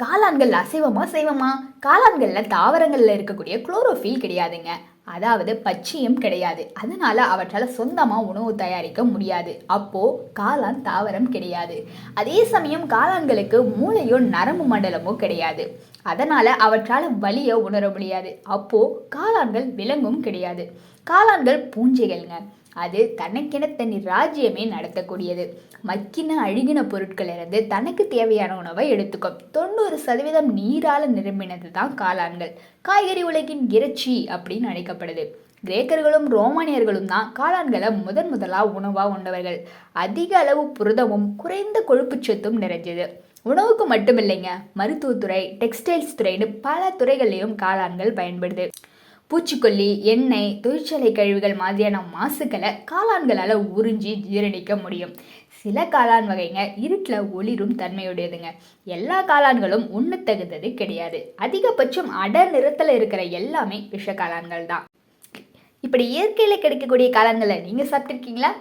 காளான்கள் அசைவமா செய்வமா காளான்களில் தாவரங்களில் இருக்கக்கூடிய குளோரோஃபில் கிடையாதுங்க. அதாவது பச்சையும் கிடையாது. அதனால அவற்றால் சொந்தமாக உணவு தயாரிக்க முடியாது. அப்போ காளான் தாவரம் கிடையாது. அதே சமயம் காளான்களுக்கு மூளையோ நரம்பு மண்டலமோ கிடையாது. அதனால அவற்றால் வலியை உணர முடியாது. அப்போ காளான்கள் விலங்கும் கிடையாது. காளான்கள் பூஞ்சைகள்ங்க. அது தனக்கென தனி ராஜ்யமே நடத்தக்கூடியது. மக்கின அழுகின பொருட்களிலிருந்து தனக்கு தேவையான உணவை எடுத்துக்கும். தொண்ணூறு சதவீதம் நீரால நிரம்பினது தான் காளான்கள். காய்கறி உலகின் இறைச்சி அப்படின்னு அழைக்கப்படுது. கிரேக்கர்களும் ரோமானியர்களும் தான் காளான்களை முதன் முதலாக உணவாக உண்டவர்கள். அதிக அளவு புரதமும் குறைந்த கொழுப்பு சத்தும் நிறைஞ்சது. உணவுக்கு மட்டுமில்லைங்க மருத்துவத்துறை டெக்ஸ்டைல்ஸ் துறைன்னு பல துறைகள்லையும் காளான்கள் பயன்படுது. பூச்சிக்கொல்லி எண்ணெய் தொழிற்சாலை கழிவுகள் மாதிரியான மாசுக்களை காளான்களால் உறிஞ்சி ஜீரணிக்க முடியும். சில காளான் வகைங்க இருட்டில் ஒளிரும் தன்மையுடையதுங்க. எல்லா காளான்களும் உண்ணத்தகுந்தது கிடையாது. அதிகபட்சம் அடர் நிறத்தில் இருக்கிற எல்லாமே விஷ காளான்கள் தான் இப்படி இயற்கையில் கிடைக்கக்கூடிய காளான்களை நீங்கள் சாப்பிட்ருக்கீங்களா